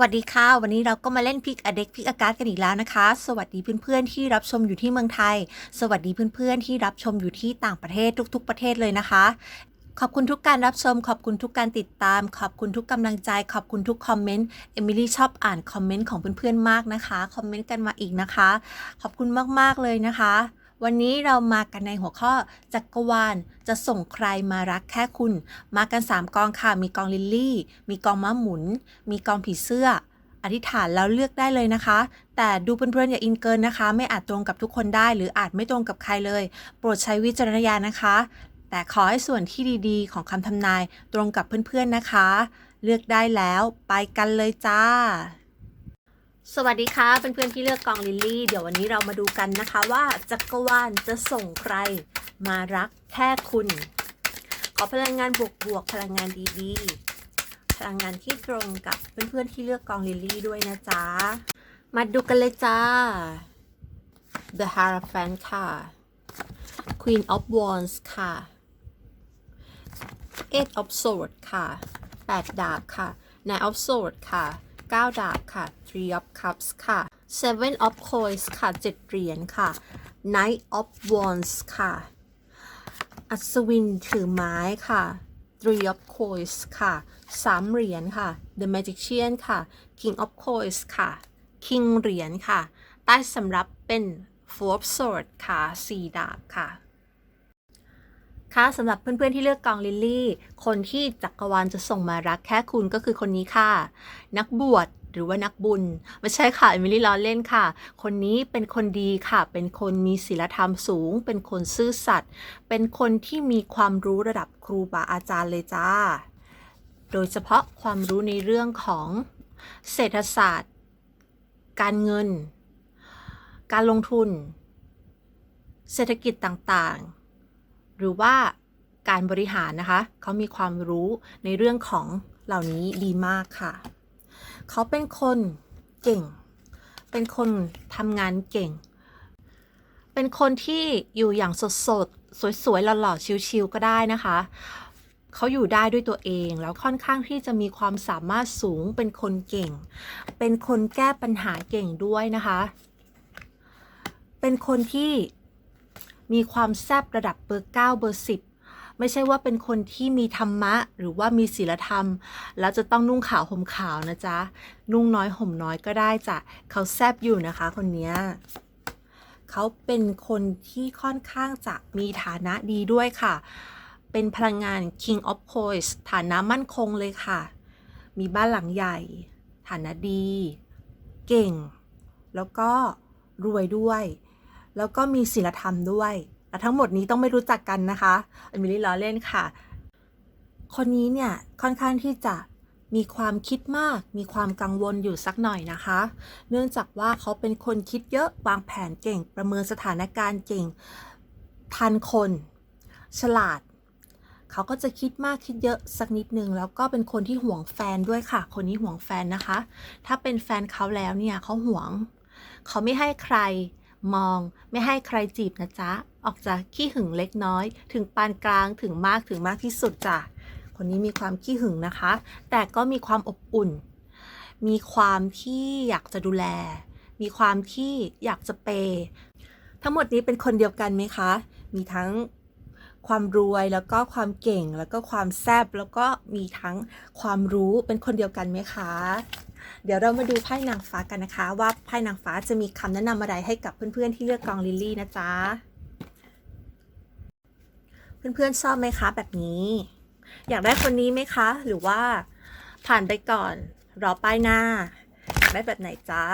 วัสดีค่ะ วันนี้เราก็มาเล่นพิกอเด็กพิกอากาศกันอีกแล้วนะคะ สวัสดีเพื่อนๆที่รับชมอยู่ที่เมืองไทย สวัสดีเพื่อนๆที่รับชมอยู่ที่ต่างประเทศทุก ๆ ประเทศเลยนะคะขอบคุณทุกการรับชม ขอบคุณทุกการติดตาม ขอบคุณทุกกำลังใจ ขอบคุณทุกคอมเมนต์เอมิลี่ชอบอ่านคอมเมนต์ของเพื่อนๆมากนะคะ คอมเมนต์กันมาอีกนะคะ ขอบคุณมากๆเลยนะคะ วันนี้เรามากันในหัวข้อจักรวาลจะส่งใครมารักแค่คุณ มากัน 3 กองค่ะ มีกองลิลลี่ มีกองม้าหมุน มีกองผีเสื้อ อธิษฐานแล้วเลือกได้เลยนะคะ แต่ดูเพื่อนๆอย่าอินเกินนะคะ ไม่อาจตรงกับทุกคนได้ หรืออาจไม่ตรงกับใครเลย โปรดใช้วิจารณญาณนะคะ แต่ขอให้ส่วนที่ดีๆ ของคำทำนายตรงกับเพื่อนๆนะคะ เลือกได้แล้วไปกันเลยจ้า สวัสดีค่ะเพื่อนๆที่เลือกกองลิลลี่ เดี๋ยววันนี้เรามาดูกันนะคะว่าจักรวาลจะส่งใครมารักแค่คุณ ขอพลังงานบวกๆพลังงานดีๆ พลังงานที่ตรงกับเพื่อนๆที่เลือกกองลิลลี่ด้วยนะจ๊ะ มาดูกันเลยจ้า The Hierophant ค่ะ Queen of Wands ค่ะ Eight of Swords ค่ะ 8 ดาบค่ะ Nine of Swords ค่ะ 9 ดาบค่ะ Three of Cups ค่ะ Seven of Coins ค่ะ 7 เหรียญค่ะ Knight of Wands ค่ะ อัศวินถือไม้ค่ะ Three of Coins ค่ะสามเหรียญค่ะ The Magician ค่ะ King of Coins ค่ะ King เหรียญค่ะ ใต้สำรับเป็น Four of Swords ค่ะสี่ดาบค่ะ คะสำหรับเพื่อนๆที่เลือกกองลิลลี่ คนที่จักรวาลจะส่งมารักแค่คุณก็คือคนนี้ค่ะ นักบวชหรือว่านักบุญ ไม่ใช่ค่ะเอมิลี่ล้อเล่นค่ะ คนนี้เป็นคนดีค่ะ เป็นคนมีศีลธรรมสูง เป็นคนซื่อสัตย์เป็นคนที่มีความรู้ระดับครูบาอาจารย์เลยจ้า โดยเฉพาะความรู้ในเรื่องของเศรษฐศาสตร์ การเงิน การลงทุน เศรษฐกิจต่างๆ หรือว่าการบริหารนะคะ เขามีความรู้ในเรื่องของเหล่านี้ดีมากค่ะ เขาเป็นคนเก่ง เป็นคนทำงานเก่ง เป็นคนที่อยู่อย่างสดๆสวยๆหล่อๆชิวๆก็ได้นะคะ เขาอยู่ได้ด้วยตัวเองแล้วค่อนข้างที่จะมีความสามารถสูงเป็นคนเก่ง เป็นคนแก้ปัญหาเก่งด้วยนะคะ เป็นคนที่ มีความแซบระดับเบอร์เก้าเบอร์สิบไม่ใช่ว่าเป็นคนที่มีธรรมะ หรือว่ามีศีลธรรม แล้วจะต้องนุ่งขาวห่มขาวนะจ๊ะ นุ่งน้อยห่มน้อยก็ได้จ้ะเขาแซบอยู่นะคะคนเนี้ยเขาเป็นคนที่ค่อนข้างจะมีฐานะดีด้วยค่ะ เป็นพลังงาน King of Coins ฐานะมั่นคงเลยค่ะ มีบ้านหลังใหญ่ ฐานะดี เก่ง แล้วก็รวยด้วย แล้วก็มีศีลธรรมด้วยและทั้งหมดนี้ต้องไม่รู้จักกันนะคะเอมิลี่ล้อเล่นค่ะ คนนี้เนี่ยค่อนข้างที่จะมีความคิดมาก มีความกังวลอยู่สักหน่อยนะคะ เนื่องจากว่าเขาเป็นคนคิดเยอะ วางแผนเก่ง ประเมินสถานการณ์เก่ง ทันคน ฉลาด เขาก็จะคิดมากคิดเยอะสักนิดนึง แล้วก็เป็นคนที่ห่วงแฟนด้วยค่ะ คนนี้ห่วงแฟนนะคะ ถ้าเป็นแฟนเขาแล้วเนี่ยเขาห่วง เขาไม่ให้ใคร มอง ไม่ให้ใครจีบนะจ๊ะ ออกจากขี้หึงเล็กน้อย ถึงปานกลางถึงมากถึงมากที่สุดจ้ะ คนนี้มีความขี้หึงนะคะ แต่ก็มีความอบอุ่น มีความที่อยากจะดูแล มีความที่อยากจะเปย์ทั้งหมดนี้เป็นคนเดียวกันไหมคะ มีทั้งความรวยแล้วก็ความเก่งแล้วก็ความแซบแล้วก็มีทั้งความรู้เป็นคนเดียวกันไหมคะ เดี๋ยวเรามาดูไพ่นางฟ้ากันนะคะ ว่าไพ่นางฟ้าจะมีคำแนะนำอะไรให้กับเพื่อนๆที่เลือกกองลิลลี่นะจ๊ะ เพื่อนๆชอบไหมคะแบบนี้ อยากได้คนนี้ไหมคะ หรือว่าผ่านไปก่อน รอป้ายหน้า อยากได้แบบไหนจ๊ะ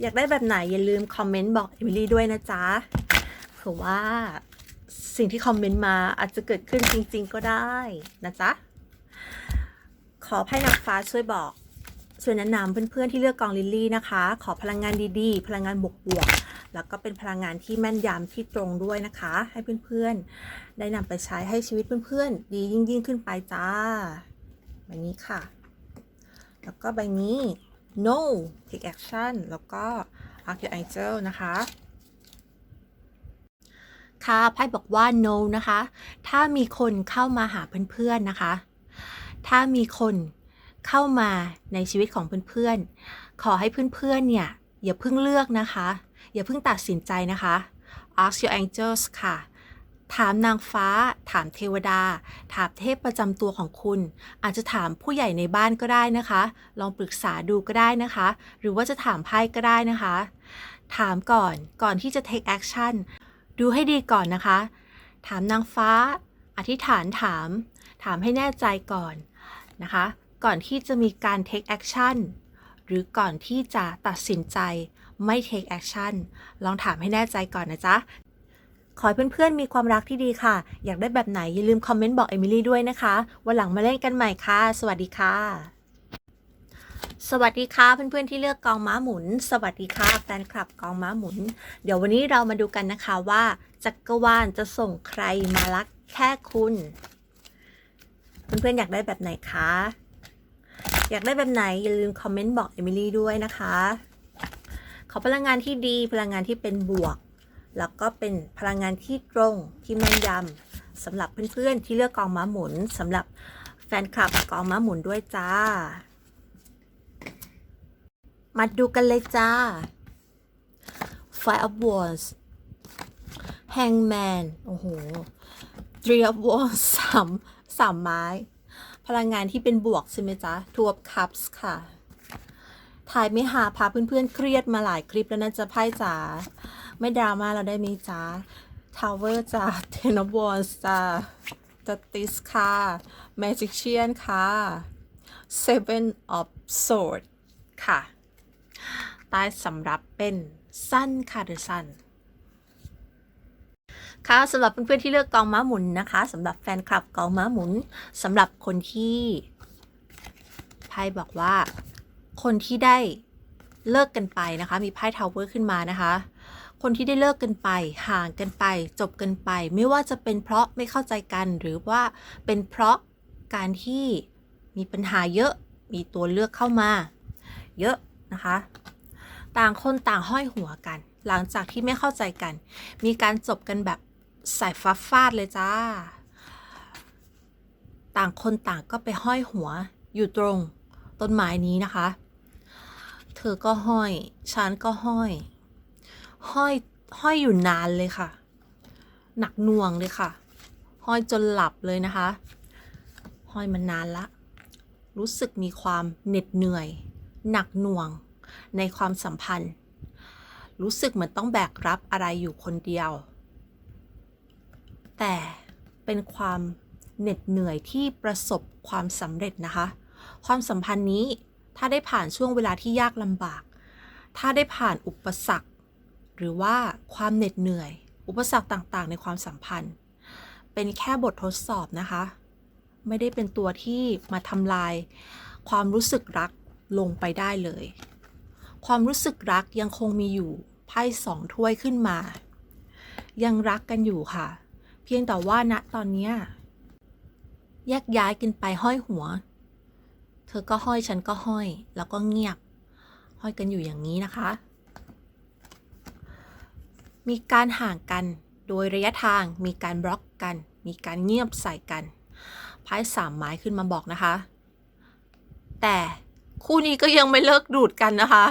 อยากได้แบบไหนอย่าลืมคอมเมนต์บอกเอมิลี่ด้วยนะจ๊ะเผื่อว่าสิ่งที่คอมเมนต์มาอาจจะเกิดขึ้นจริง ๆ ก็ได้นะจ๊ะ ขอไพ่นางฟ้าช่วยบอก ช่วยแนะนำเพื่อนๆที่เลือกกองลิลลี่นะคะ ขอพลังงานดีๆ พลังงานบวกๆแล้วก็เป็นพลังงานที่แม่นยำที่ตรงด้วยนะคะ ให้เพื่อนๆ ได้นำไปใช้ให้ชีวิตเพื่อนๆ ดียิ่งๆ ขึ้นไปจ้าใบนี้ค่ะ แล้วก็ใบนี้ no take action แล้วก็ archangel นะคะค่ะไพ่บอกว่า no นะคะ ถ้ามีคนเข้ามาหาเพื่อนๆนะคะ ถ้ามีคน เข้ามาในชีวิตของเพื่อนๆ ขอให้เพื่อนๆ เนี่ย อย่าเพิ่งเลือกนะคะ อย่าเพิ่งตัดสินใจนะคะ ask your angels ค่ะ ถามนางฟ้า ถามเทวดา ถามเทพประจำตัวของคุณ อาจจะถามผู้ใหญ่ในบ้านก็ได้นะคะ ลองปรึกษาดูก็ได้นะคะ หรือว่าจะถามไพ่ก็ได้นะคะ ถามก่อน ก่อนที่จะ take action ดูให้ดีก่อนนะคะ ถามนางฟ้า อธิษฐานถาม ถามให้แน่ใจก่อนนะคะ ก่อนที่จะมีการ take action หรือก่อนที่จะตัดสินใจไม่ take action ลองถามให้แน่ใจก่อนนะจ๊ะ ขอให้เพื่อนๆมีความรักที่ดีค่ะ อยากได้แบบไหน อย่าลืมคอมเมนต์บอกเอมิลี่ด้วยนะคะ วันหลังมาเล่นกันใหม่ค่ะ สวัสดีค่ะ สวัสดีค่ะเพื่อนๆที่เลือกกองม้าหมุน สวัสดีค่ะแฟนคลับกองม้าหมุน เดี๋ยววันนี้เรามาดูกันนะคะว่าจักรวาลจะส่งใครมารักแค่คุณ เพื่อนๆอยากได้แบบไหนคะ อยากได้แบบไหน อย่าลืมคอมเมนต์บอกเอมิลี่ด้วยนะคะ ขอพลังงานที่ดีพลังงานที่เป็นบวก แล้วก็เป็นพลังงานที่ตรงที่แม่นยำสำหรับเพื่อนๆที่เลือกกองม้าหมุนสำหรับแฟนคลับกองม้าหมุนด้วยจ้า มาดูกันเลยจ้า Five of Wands Hangman โอ้โห Three of Wands สามสามไม้ พลังงานที่เป็นบวกใช่ไหมจ๊ะ Two of Cups ค่ะถ่ายไม่หาพาเพื่อนๆ เครียดมาหลายคลิปแล้วนะจ๊ะไพ่จ๋าไม่ดราม่าเราได้ไหมจ๊ะ Tower จ้ะ Ten of Wands จ้ะ Justice ค่ะ Magician ค่ะ Seven of Swords ค่ะใต้สำรับเป็นสั้นค่ะหรือสั้น ค่ะสำหรับเพื่อนๆที่เลือกกองม้าหมุนนะคะสำหรับแฟนคลับกองม้าหมุนสำหรับคนที่ไพ่บอกว่า คนที่ได้เลิกกันไปนะคะ มีไพ่ทาวเวอร์ขึ้นมานะคะ คนที่ได้เลิกกันไป ห่างกันไป จบกันไป ไม่ว่าจะเป็นเพราะไม่เข้าใจกันหรือว่าเป็นเพราะการที่มีปัญหาเยอะมีตัวเลือกเข้ามา เยอะนะคะ ต่างคนต่างห้อยหัวกัน หลังจากที่ไม่เข้าใจกัน มีการจบกันแบบ สายฟ้าฟาดเลยจ้า ต่างคนต่างก็ไปห้อยหัวอยู่ตรงต้นไม้นี้นะคะ เธอก็ห้อย ฉันก็ห้อย ห้อยห้อยอยู่นานเลยค่ะ หนักหน่วงเลยค่ะ ห้อยจนหลับเลยนะคะ ห้อยมานานละ รู้สึกมีความเหน็ดเหนื่อย หนักหน่วงในความสัมพันธ์ รู้สึกเหมือนต้องแบกรับอะไรอยู่คนเดียว แต่เป็นความเหน็ดเหนื่อยที่ประสบความสำเร็จนะคะ ความสัมพันธ์นี้ถ้าได้ผ่านช่วงเวลาที่ยากลำบาก ถ้าได้ผ่านอุปสรรค หรือว่าความเหน็ดเหนื่อย อุปสรรคต่างๆ ในความสัมพันธ์ เป็นแค่บททดสอบนะคะ ไม่ได้เป็นตัวที่มาทำลาย ความรู้สึกรักลงไปได้เลย ความรู้สึกรักยังคงมีอยู่ไพ่สองถ้วยขึ้นมา ยังรักกันอยู่ค่ะ เพียงแต่ว่าณตอนเนี้ยแยกย้ายกันไปห้อยหัว เธอก็ห้อยฉันก็ห้อย แล้วก็เงียบ ห้อยกันอยู่อย่างนี้นะคะ มีการห่างกันโดยระยะทางมีการบล็อกกัน มีการเงียบใส่กันไพ่สามไม้ขึ้นมาบอกนะคะ แต่คู่นี้ก็ยังไม่เลิกดูดกันนะคะ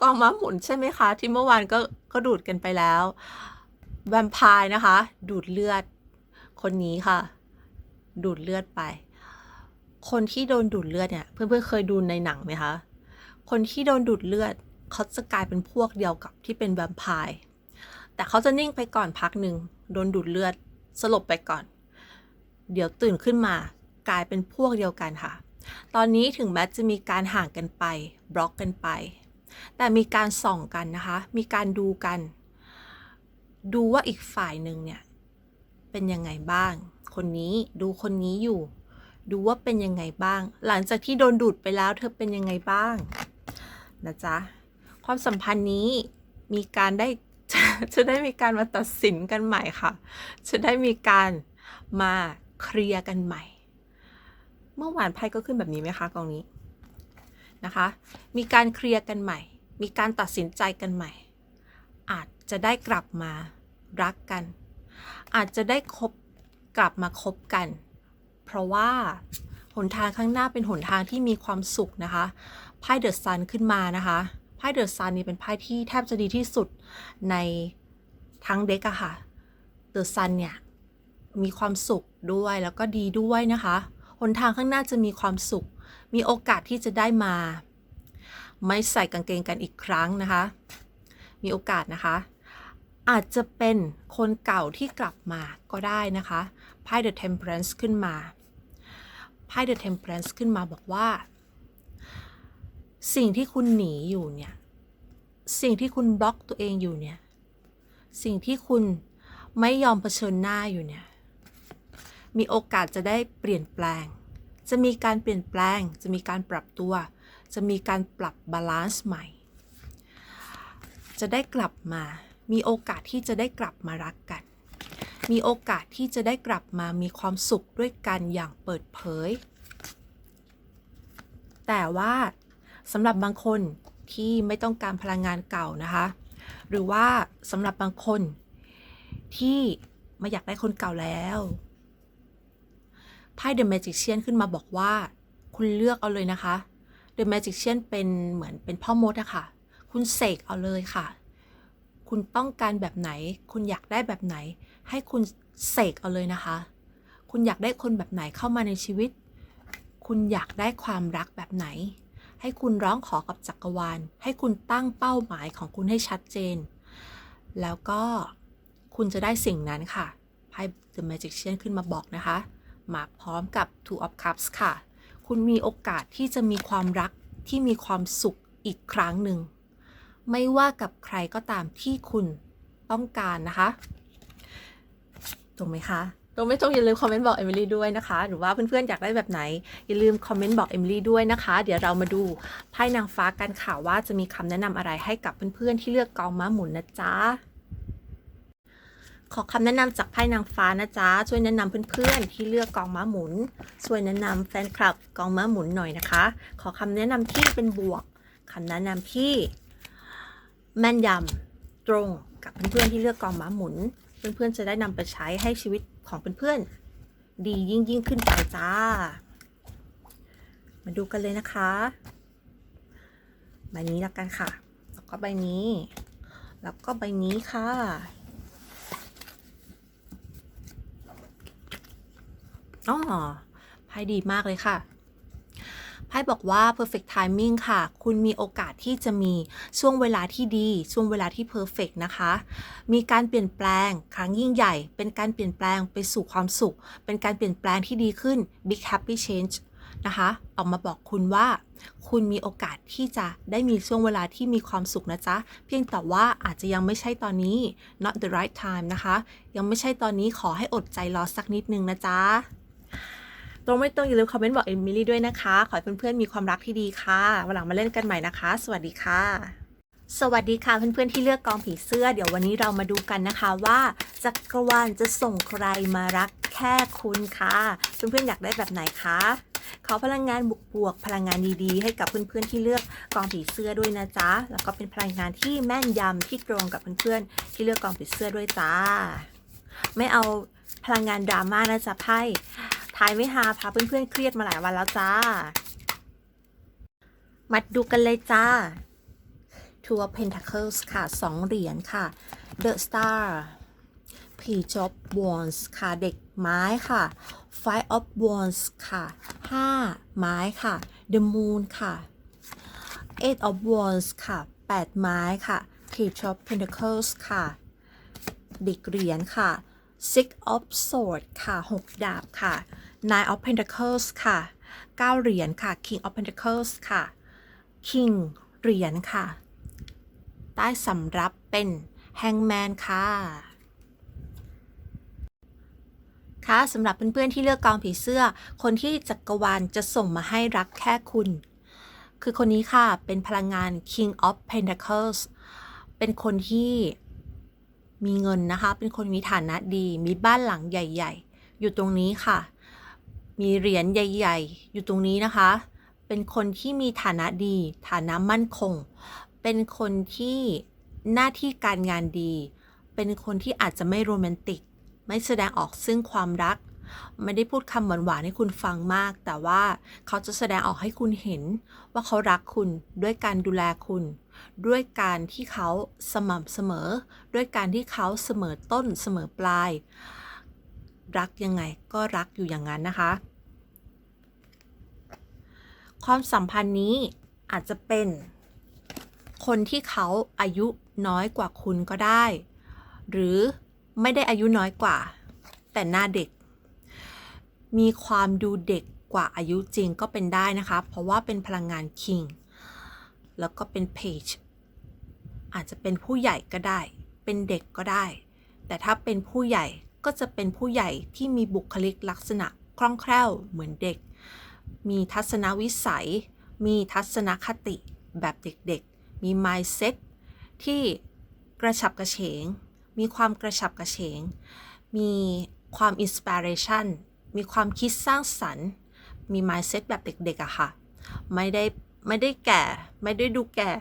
กองม้าหมุนใช่ไหมคะ ที่เมื่อวานก็ก็ดูดกันไปแล้วแวมไพร์นะคะ ดูดเลือด คนนี้ค่ะ ดูดเลือดไป คนที่โดนดูดเลือดเนี่ย เพื่อนๆเคยดูในหนังไหมคะ คนที่โดนดูดเลือดเขาจะกลายเป็นพวกเดียวกับที่เป็นแวมไพร์แต่เขาจะนิ่งไปก่อนพักหนึ่งโดนดูดเลือดสลบไปก่อน เดี๋ยวตื่นขึ้นมากลายเป็นพวกเดียวกันค่ะ ตอนนี้ถึงแม้จะมีการห่างกันไปบล็อกกันไป แต่มีการส่องกันนะคะ มีการดูกัน ดูว่าอีกฝ่ายหนึ่งเนี่ย เป็นยังไงบ้าง คนนี้ดูคนนี้อยู่ ดูว่าเป็นยังไงบ้าง หลังจากที่โดนดูดไปแล้วเธอเป็นยังไงบ้างนะจ๊ะความสัมพันธ์นี้มีการได้จะได้มีการมาตัดสินกันใหม่ค่ะ จะได้มีการมาเคลียร์กันใหม่ เมื่อวานไพ่ก็ขึ้นแบบนี้ไหมคะกองนี้นะคะ มีการเคลียร์กันใหม่ มีการตัดสินใจกันใหม่ อาจจะได้กลับมารักกัน อาจจะได้คบกลับมาคบกัน เพราะว่าหนทางข้างหน้าเป็นหนทางที่มีความสุขนะคะไพ่เดอะซันขึ้นมานะคะไพ่เดอะซันนี่เป็นไพ่ที่แทบจะดีที่สุดในทั้งเด็กอะค่ะเดอะซันเนี่ยมีความสุขด้วยแล้วก็ดีด้วยนะคะหนทางข้างหน้าจะมีความสุข มีโอกาสที่จะได้มา ไม่ใส่กางเกงกันอีกครั้งนะคะ มีโอกาสนะคะ อาจจะเป็นคนเก่าที่กลับมาก็ได้นะคะไพ่ The Temperance ขึ้นมาไพ่ The Temperance ขึ้นมาบอกว่า สิ่งที่คุณหนีอยู่เนี่ย สิ่งที่คุณบล็อกตัวเองอยู่เนี่ย สิ่งที่คุณไม่ยอมเผชิญหน้าอยู่เนี่ย มีโอกาสจะได้เปลี่ยนแปลง จะมีการเปลี่ยนแปลง จะมีการปรับตัว จะมีการปรับบาลานซ์ใหม่ จะได้กลับมา มีโอกาสที่จะได้กลับมารักกัน มีโอกาสที่จะได้กลับมามีความสุขด้วยกันอย่างเปิดเผย แต่ว่าสำหรับบางคนที่ไม่ต้องการพลังงานเก่านะคะ หรือว่าสำหรับบางคนที่ไม่อยากได้คนเก่าแล้วไพ่ The Magician ขึ้นมาบอกว่า คุณเลือกเอาเลยนะคะ The Magician เป็นเหมือนเป็นพ่อมดอะค่ะ คุณเสกเอาเลยค่ะ คุณต้องการแบบไหน คุณอยากได้แบบไหน ให้คุณเสกเอาเลยนะคะ คุณอยากได้คนแบบไหนเข้ามาในชีวิต คุณอยากได้ความรักแบบไหน ให้คุณร้องขอกับจักรวาล ให้คุณตั้งเป้าหมายของคุณให้ชัดเจน แล้วก็คุณจะได้สิ่งนั้นค่ะไพ่ The Magician ขึ้นมาบอกนะคะ มาพร้อมกับ Two of Cups ค่ะ คุณมีโอกาสที่จะมีความรักที่มีความสุขอีกครั้งหนึ่ง ไม่ว่ากับใครก็ตามที่คุณต้องการนะคะถูกไหมคะตรงไม่ต้องอย่าลืมคอมเมนต์บอกเอมิลี่ด้วยนะคะ หรือว่าเพื่อนๆอยากได้แบบไหน อย่าลืมคอมเมนต์บอกเอมิลี่ด้วยนะคะ เดี๋ยวเรามาดูไพ่นางฟ้ากันค่ะว่าจะมีคำแนะนำอะไรให้กับเพื่อนๆที่เลือกกองม้าหมุนนะจ๊ะขอคำแนะนำจากไพ่นางฟ้านะจ๊ะช่วยแนะนำเพื่อนๆที่เลือกกองม้าหมุน ช่วยแนะนำแฟนคลับกองม้าหมุนหน่อยนะคะ ขอคำแนะนำที่เป็นบวกคำแนะนำที่ แม่นยำตรงกับเพื่อนๆที่เลือกกองม้าหมุน เพื่อนๆจะได้นำไปใช้ให้ชีวิตของเพื่อนๆดียิ่งยิ่งขึ้นไปจ้า มาดูกันเลยนะคะ ใบนี้แล้วกันค่ะ แล้วก็ใบนี้ แล้วก็ใบนี้ค่ะอ๋อไพ่ดีมากเลยค่ะ ไพ่บอกว่า perfect timing ค่ะ คุณมีโอกาสที่จะมีช่วงเวลาที่ดี ช่วงเวลาที่ perfect นะคะ มีการเปลี่ยนแปลงครั้งยิ่งใหญ่ เป็นการเปลี่ยนแปลงไปสู่ความสุข เป็นการเปลี่ยนแปลงที่ดีขึ้น big happy change นะคะออกมาบอกคุณว่า คุณมีโอกาสที่จะได้มีช่วงเวลาที่มีความสุขนะจ๊ะ เพียงแต่ว่าอาจจะยังไม่ใช่ตอนนี้ not the right time นะคะ ยังไม่ใช่ตอนนี้ขอให้อดใจรอสักนิดนึงนะจ๊ะ ตรงไม่ตรงอย่าลืมคอมเมนต์บอกเอมิลี่ด้วยนะคะ ขอให้เพื่อนๆมีความรักที่ดีค่ะวันหลังมาเล่นกันใหม่นะคะ สวัสดีค่ะ สวัสดีค่ะเพื่อนๆที่เลือกกองผีเสื้อ เดี๋ยววันนี้เรามาดูกันนะคะว่าจักรวาลจะส่งใครมารักแค่คุณค่ะเพื่อนๆอยากได้แบบไหนคะขอพลังงานบวกๆพลังงานดีๆ ให้กับเพื่อนๆที่เลือกกองผีเสื้อด้วยนะจ๊ะ แล้วก็เป็นพลังงานที่แม่นยำที่ตรงกับเพื่อนๆที่เลือกกองผีเสื้อด้วยจ้า ไม่เอาพลังงานดราม่านะจ๊ะไพ่ ทายไม่ฮาพาเพื่อนๆเครียดมาหลายวันแล้วจ้า มาดูกันเลยจ้า Two of Pentacles ค่ะ2เหรียญค่ะ The Star Page of Wands ค่ะ เด็กไม้ค่ะ Five of Wands ค่ะ5ไม้ค่ะ The Moon ค่ะ Eight of Wands ค่ะ8ไม้ค่ะ Page of Pentacles ค่ะเด็กเหรียญค่ะ Six of Swords ค่ะ6ดาบค่ะ Nine of Pentacles ค่ะ 9 เหรียญค่ะ King of Pentacles ค่ะ King เหรียญค่ะ ใต้สำรับเป็นแฮงแมนค่ะ ค่ะสำหรับเพื่อนๆที่เลือกกองผีเสื้อ คนที่จักรวาลจะส่งมาให้รักแค่คุณ คือคนนี้ค่ะ เป็นพลังงาน King of Pentacles เป็นคนที่มีเงินนะคะ เป็นคนมีฐานะดี มีบ้านหลังใหญ่ ๆ อยู่ตรงนี้ค่ะ มีเหรียญใหญ่ ๆ อยู่ตรงนี้นะคะ เป็นคนที่มีฐานะดี ฐานะมั่นคง เป็นคนที่หน้าที่การงานดี เป็นคนที่อาจจะไม่โรแมนติก ไม่แสดงออกซึ่งความรัก ไม่ได้พูดคำหวานๆให้คุณฟังมาก แต่ว่าเขาจะแสดงออกให้คุณเห็นว่าเขารักคุณด้วยการดูแลคุณ ด้วยการที่เขาสม่ำเสมอ ด้วยการที่เขาเสมอต้นเสมอปลาย รักยังไงก็รักอยู่อย่างนั้นนะคะ ความสัมพันธ์นี้อาจจะเป็นคนที่เขาอายุน้อยกว่าคุณก็ได้ หรือไม่ได้อายุน้อยกว่า แต่หน้าเด็ก มีความดูเด็กกว่าอายุจริงก็เป็นได้นะคะ เพราะว่าเป็นพลังงานคิงแล้วก็เป็นเพจอาจจะเป็นผู้ใหญ่ก็ได้ เป็นเด็กก็ได้ แต่ถ้าเป็นผู้ใหญ่ ก็จะเป็นผู้ใหญ่ที่มีบุคลิกลักษณะคล่องแคล่วเหมือนเด็ก มีทัศนวิสัย มีทัศนคติแบบเด็กๆ มี mindset ที่กระฉับกระเฉง มีความกระฉับกระเฉง มีความ inspiration มีความคิดสร้างสรรค์ มี mindset แบบเด็กๆอะค่ะ ไม่ได้ไม่ได้แก่ ไม่ได้ดูแก่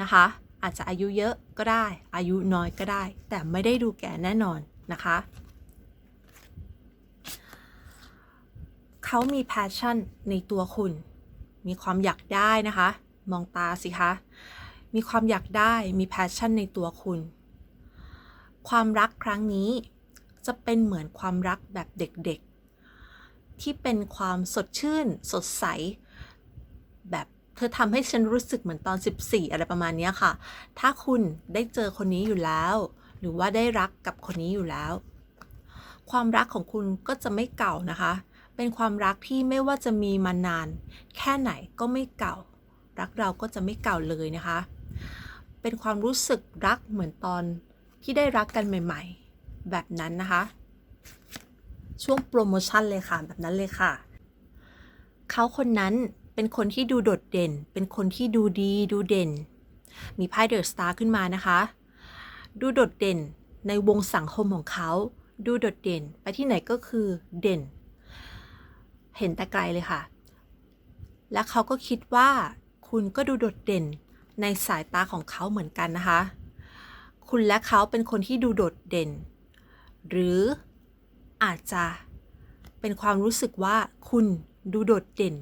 นะคะ อาจจะอายุเยอะก็ได้ อายุน้อยก็ได้ แต่ไม่ได้ดูแก่แน่นอนนะคะ เขามี passion ในตัวคุณ มีความอยากได้นะคะ มองตาสิคะ มีความอยากได้มี passion ในตัวคุณ ความรักครั้งนี้จะเป็นเหมือนความรักแบบเด็กๆ ที่เป็นความสดชื่น สดใส แบบเธอทำให้ฉันรู้สึกเหมือนตอน 14 อะไรประมาณนี้ค่ะ ถ้าคุณได้เจอคนนี้อยู่แล้ว หรือว่าได้รักกับคนนี้อยู่แล้ว ความรักของคุณก็จะไม่เก่านะคะ เป็นความรักที่ไม่ว่าจะมีมานาน แค่ไหนก็ไม่เก่า รักเราก็จะไม่เก่าเลยนะคะ เป็นความรู้สึกรักเหมือนตอนที่ได้รักกันใหม่ ๆ แบบนั้นนะคะ ช่วงโปรโมชั่นเลยค่ะแบบนั้นเลยค่ะ เขาคนนั้นเป็นคนที่ดูโดดเด่น เป็นคนที่ดูดีดูเด่น มีไพ่เดอะสตาร์ขึ้นมานะคะ ดูโดดเด่นในวงสังคมของเขา ดูโดดเด่น ไปที่ไหนก็คือเด่น เห็นแต่ไกลเลยค่ะ และเขาก็คิดว่าคุณก็ดูโดดเด่นในสายตาของเขาเหมือนกันนะคะ คุณและเขาเป็นคนที่ดูโดดเด่น หรืออาจจะเป็นความรู้สึกว่าคุณดูโดดเด่น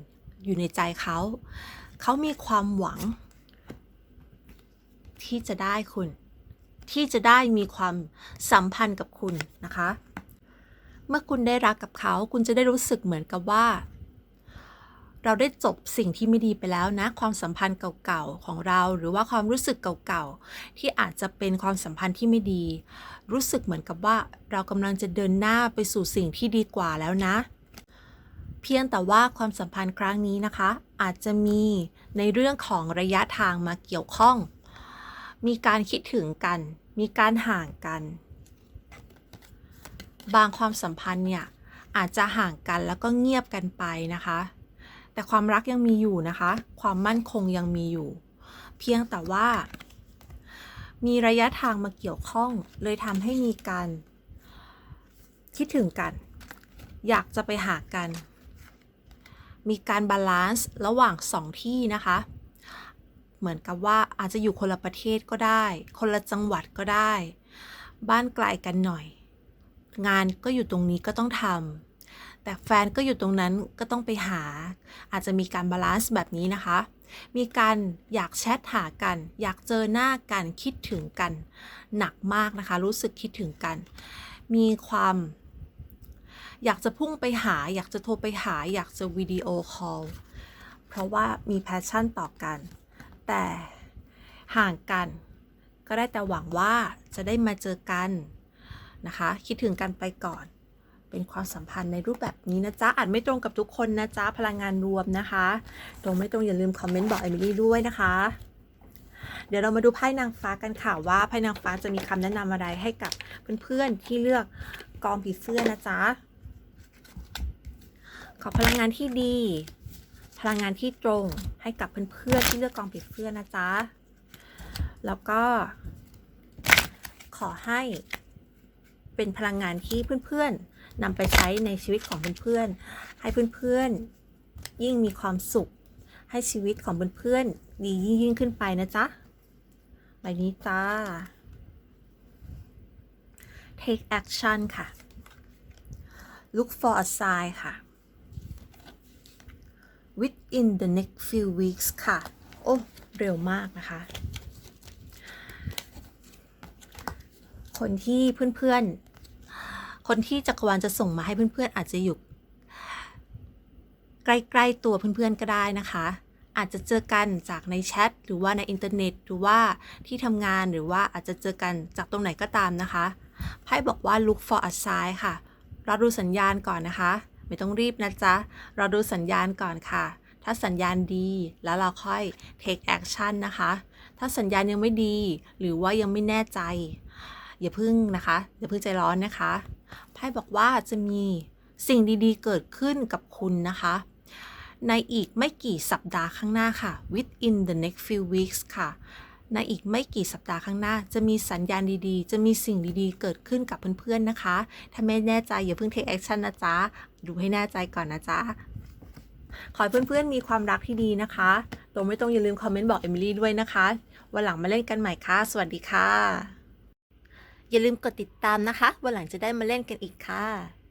อยู่ในใจเขา เขามีความหวัง ที่จะได้คุณ ที่จะได้มีความสัมพันธ์กับคุณนะคะ มื่อคุณได้รักกับเขา คุณจะได้รู้สึกเหมือนกับว่า เราได้จบสิ่งที่ไม่ดีไปแล้วนะ ความสัมพันธ์เก่าๆของเรา หรือว่าความรู้สึกเก่าๆที่อาจจะเป็นความสัมพันธ์ที่ไม่ดี รู้สึกเหมือนกับว่า เรากำลังจะเดินหน้าไปสู่สิ่งที่ดีกว่าแล้วนะ เพียงแต่ว่าความสัมพันธ์ครั้งนี้นะคะ อาจจะมีในเรื่องของระยะทางมาเกี่ยวข้อง มีการคิดถึงกัน มีการห่างกัน บางความสัมพันธ์เนี่ยอาจจะห่างกันแล้วก็เงียบกันไปนะคะ แต่ความรักยังมีอยู่นะคะ ความมั่นคงยังมีอยู่ เพียงแต่ว่า มีระยะทางมาเกี่ยวข้อง เลยทำให้มีการคิดถึงกัน อยากจะไปหากัน มีการบาลานซ์ระหว่างสองที่นะคะ เหมือนกับว่าอาจจะอยู่คนละประเทศก็ได้ คนละจังหวัดก็ได้ บ้านไกลกันหน่อย งานก็อยู่ตรงนี้ก็ต้องทำแต่แฟนก็อยู่ตรงนั้นก็ต้องไปหา อาจจะมีการบาลานซ์แบบนี้นะคะ มีการอยากแชทหากัน อยากเจอหน้ากันคิดถึงกัน หนักมากนะคะ รู้สึกคิดถึงกัน มีความอยากจะพุ่งไปหา อยากจะโทรไปหา อยากจะวิดีโอคอล เพราะว่ามีแพชชั่นต่อกัน แต่ห่างกัน ก็ได้แต่หวังว่าจะได้มาเจอกัน นะคะ คิดถึงกันไปก่อน เป็นความสัมพันธ์ในรูปแบบนี้นะจ๊ะอาจไม่ตรงกับทุกคนนะจ๊ะพลังงานรวมนะคะ ตรงไม่ตรงอย่าลืมคอมเมนต์บอกเอมิลี่ด้วยนะคะ เดี๋ยวเรามาดูไพ่นางฟ้ากันค่ะว่าไพ่นางฟ้าจะมีคำแนะนำอะไรให้กับเพื่อนๆที่เลือกกองผีเสื้อนะจ๊ะขอพลังงานที่ดี พลังงานที่ตรงให้กับเพื่อนๆที่เลือกกองผีเสื้อนะจ๊ะแล้วก็ขอให้ เป็นพลังงานที่เพื่อนๆนำไปใช้ในชีวิตของเพื่อนๆให้เพื่อนๆยิ่งมีความสุข ให้ชีวิตของเพื่อนๆดียิ่งยิ่งขึ้นไปนะจ๊ะใบนี้จ้า take action ค่ะ look for a sign ค่ะ within the next few weeks ค่ะ โอ้ เร็วมากนะคะ คนที่เพื่อนๆ คนที่จักรวาลจะส่งมาให้เพื่อนๆ อาจจะอยู่ ใกล้ๆตัวเพื่อนๆก็ได้นะคะ อาจจะเจอกันจากในแชทหรือว่าในอินเทอร์เน็ต หรือว่าที่ทำงานหรือว่าอาจจะเจอกันจากตรงไหนก็ตามนะคะไพ่บอกว่า look for a sign ค่ะ เราดูสัญญาณก่อนนะคะ ไม่ต้องรีบนะจ๊ะ เราดูสัญญาณก่อนค่ะ ถ้าสัญญาณดีแล้วเราค่อย take action นะคะ ถ้าสัญญาณยังไม่ดี หรือว่ายังไม่แน่ใจ อย่าพึ่งนะคะ อย่าพึ่งใจร้อนนะคะไพ่บอกว่าจะมีสิ่งดีๆ เกิดขึ้นกับคุณนะคะ ในอีกไม่กี่สัปดาห์ข้างหน้าค่ะ within the next few weeks ค่ะ ในอีกไม่กี่สัปดาห์ข้างหน้า จะมีสัญญาณดีๆ จะมีสิ่งดีๆ เกิดขึ้นกับเพื่อนๆนะคะ ถ้าไม่แน่ใจอย่าเพิ่ง take action นะจ๊ะ ดูให้แน่ใจก่อนนะจ๊ะขอให้เพื่อนๆ มีความรักที่ดีนะคะ ตรงไม่ต้องอย่าลืมคอมเมนต์บอกเอมิลี่ด้วยนะคะ วันหลังมาเล่นกันใหม่ค่ะ สวัสดีค่ะ อย่าลืมกดติดตามนะคะ วันหลังจะได้มาเล่นกันอีกค่ะ